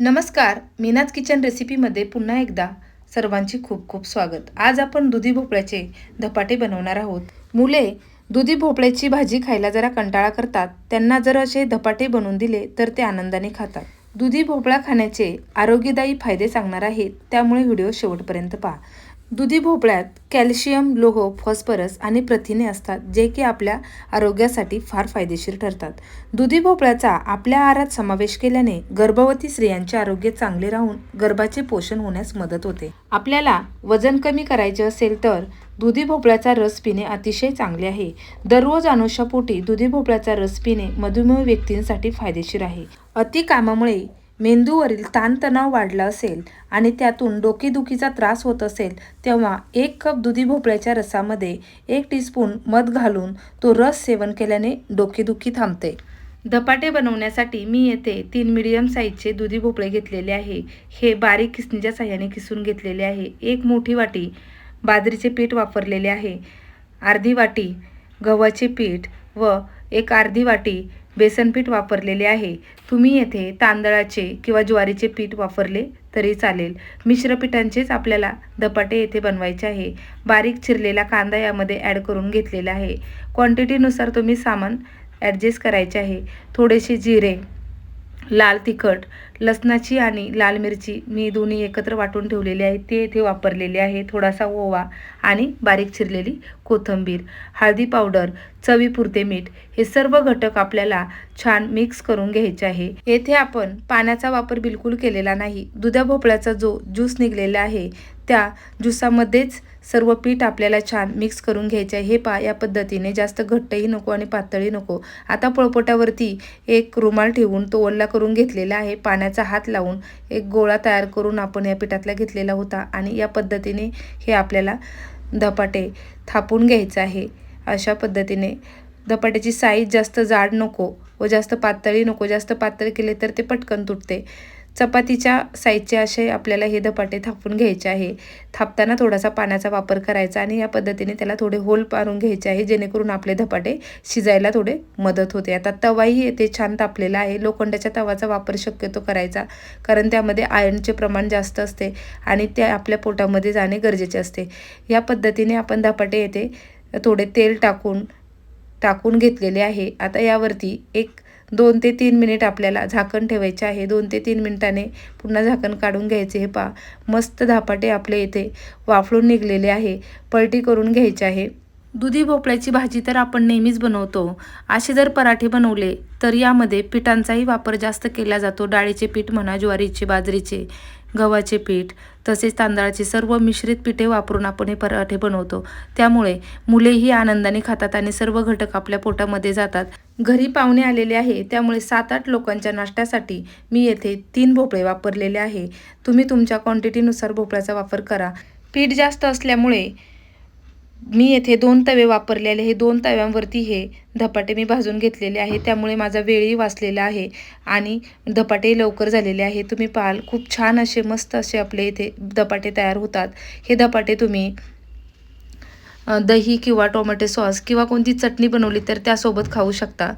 नमस्कार मीनाज किचन रेसिपीमध्ये पुन्हा एकदा सर्वांचे खूप खूप स्वागत. आज आपण दुधी भोपळ्याचे धपाटे बनवणार आहोत. मुले दुधी भोपळ्याची भाजी खायला जरा कंटाळा करतात. त्यांना जर असे धपाटे बनवून दिले तर ते आनंदाने खातात. दुधी भोपळा खाण्याचे आरोग्यदायी फायदे सांगणार आहेत. त्यामुळे व्हिडिओ शेवटपर्यंत पहा. दुधी भोपळ्यात कॅल्शियम लोह फॉस्फरस आणि प्रथिने असतात जे की आपल्या आरोग्यासाठी फार फायदेशीर ठरतात. दुधी भोपळ्याचा आपल्या आहारात समावेश केल्याने गर्भवती स्त्रियांचे आरोग्य चांगले राहून गर्भाचे पोषण होण्यास मदत होते. आपल्याला वजन कमी करायचे असेल तर दुधी भोपळ्याचा रस पिणे अतिशय चांगले आहे. दररोज अनुषापोटी दुधी भोपळ्याचा रस पिणे मधुमेह व्यक्तींसाठी फायदेशीर आहे. अति कामामुळे मेंदूवरील ताणतणाव वाढला असेल आणि त्यातून डोकेदुखीचा त्रास होत असेल तेव्हा एक कप दुधी भोपळ्याच्या रसामध्ये एक टीस्पून मध घालून तो रस सेवन केल्याने डोकेदुखी थांबते. धपाटे बनवण्यासाठी मी येथे तीन मिडियम साईजचे दुधी भोपळे घेतलेले आहे. हे बारीक किसणीच्या साह्याने किसून घेतलेले आहे. एक मोठी वाटी बाजरीचे पीठ वापरलेले आहे. अर्धी वाटी गव्हाचे पीठ व एक अर्धी वाटी बेसन पीठ वापरलेले आहे. तुम्ही येथे तांदळाचे किंवा ज्वारीचे पीठ वापरले तरी चालेल. मिश्र पिठांचेच आपल्याला धपाटे येथे बनवायचे आहे. बारीक चिरलेला कांदा यामध्ये ॲड करून घेतलेला आहे. क्वांटिटीनुसार तुम्ही सामान ॲडजस्ट करायचे आहे. थोडेसे जिरे लाल तिखट लसणाची आणि लाल मिरची मी दोन्ही एकत्र वाटून ठेवलेली आहे. ते येथे वापरलेले आहे. थोडासा ओवा आणि बारीक चिरलेली कोथिंबीर हळदी पावडर चवीपुरते मीठ हे सर्व घटक आपल्याला छान मिक्स करून घ्यायचे आहे. येथे आपण पाण्याचा वापर बिलकुल केलेला नाही. दुधा भोपळ्याचा जो ज्यूस निघलेला आहे त्या ज्यूसामध्येच सर्व पीठ आपल्याला छान मिक्स करून घ्यायचे आहे. हे पा या पद्धतीने जास्त घट्टही नको आणि पातळी नको. आता पळपोटावरती एक रुमाल ठेवून तो ओल्ला करून घेतलेला आहे. पाण्याचा हात लावून एक गोळा तयार करून आपण या पिठातला घेतलेला होता आणि या पद्धतीने हे आपल्याला धपाटे थापून घ्यायचं आहे. अशा पद्धतीने धपाट्याची साईज जास्त जाड नको व जास्त पातळी नको. जास्त पातळ केले तर ते पटकन तुटते. चपातीच्या साईजचे असे आपल्याला हे धपाटे थापून घ्यायचे आहे. थापताना थोडासा पाण्याचा वापर करायचा आणि या पद्धतीने त्याला थोडे होल पारून घ्यायचे आहे जेणेकरून आपले धपाटे शिजायला थोडे मदत होते. आता तवाही येथे छान तापलेला आहे. लोखंडाच्या तवाचा वापर शक्यतो करायचा कारण त्यामध्ये आयर्नचे प्रमाण जास्त असते आणि ते आपल्या पोटामध्ये जाणे गरजेचे असते. या पद्धतीने आपण धपाटे येथे थोडे तेल टाकून टाकून घेतलेले आहे. आता यावरती एक दोन ते तीन मिनिट आपल्याला झाकण ठेवायचे आहे. दोन ते तीन मिनिटाने पुन्हा झाकण काढून घ्यायचे हे पा मस्त धापाटे आपले इथे वाफळून निघलेले आहे. पलटी करून घ्यायचे आहे. दुधी भोपळ्याची भाजी तर आपण नेहमीच बनवतो. असे जर पराठे बनवले तर यामध्ये पिठांचाही वापर जास्त केला जातो. डाळीचे पीठ म्हणा ज्वारीचे बाजरीचे. गव्हाचे पीठ तसेच तांदळाचे सर्व मिश्रित पिठे वापरून आपण हे पराठे बनवतो. त्यामुळे मुलेही आनंदाने खातात आणि सर्व घटक आपल्या पोटामध्ये जातात. घरी पाहुणे आलेले आहे त्यामुळे सात आठ लोकांच्या नाश्त्यासाठी मी येथे तीन भोपळे वापरलेले आहे. तुम्ही तुमच्या क्वांटिटीनुसार भोपळ्याचा वापर करा. पीठ जास्त असल्यामुळे मी येथे दोन तवे वापरलेले हे दोन तव्यांवरती हे धपाटे मी भाजून घेतलेले आहे. त्यामुळे माझा वेळही वाचलेला आहे आणि धपाटे लवकर झालेले आहे. तुम्ही पाहाल खूप छान असे मस्त असे आपले इथे धपाटे तयार होतात. हे धपाटे तुम्ही दही किंवा टोमॅटो सॉस किंवा कोणती चटणी बनवली तर त्यासोबत खाऊ शकता.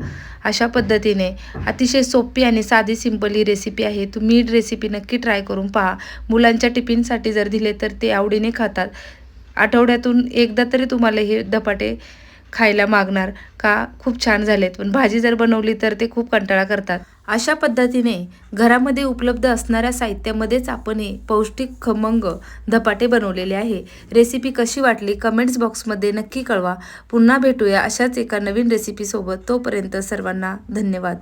अशा पद्धतीने अतिशय सोपी आणि साधी सिंपल ही रेसिपी आहे. तुम्ही रेसिपी नक्की ट्राय करून पहा. मुलांच्या टिफिनसाठी जर दिले तर ते आवडीने खातात. आठवड्यातून एकदा तरी तुम्हाला हे धपाटे खायला मागणार. का? खूप छान झालेत. पण भाजी जर बनवली तर ते खूप कंटाळा करतात. अशा पद्धतीने घरामध्ये उपलब्ध असणाऱ्या साहित्यामध्येच आपण हे पौष्टिक खमंग धपाटे बनवलेले आहे. रेसिपी कशी वाटली कमेंट्स बॉक्समध्ये नक्की कळवा. पुन्हा भेटूया अशाच एका नवीन रेसिपीसोबत. तोपर्यंत सर्वांना धन्यवाद.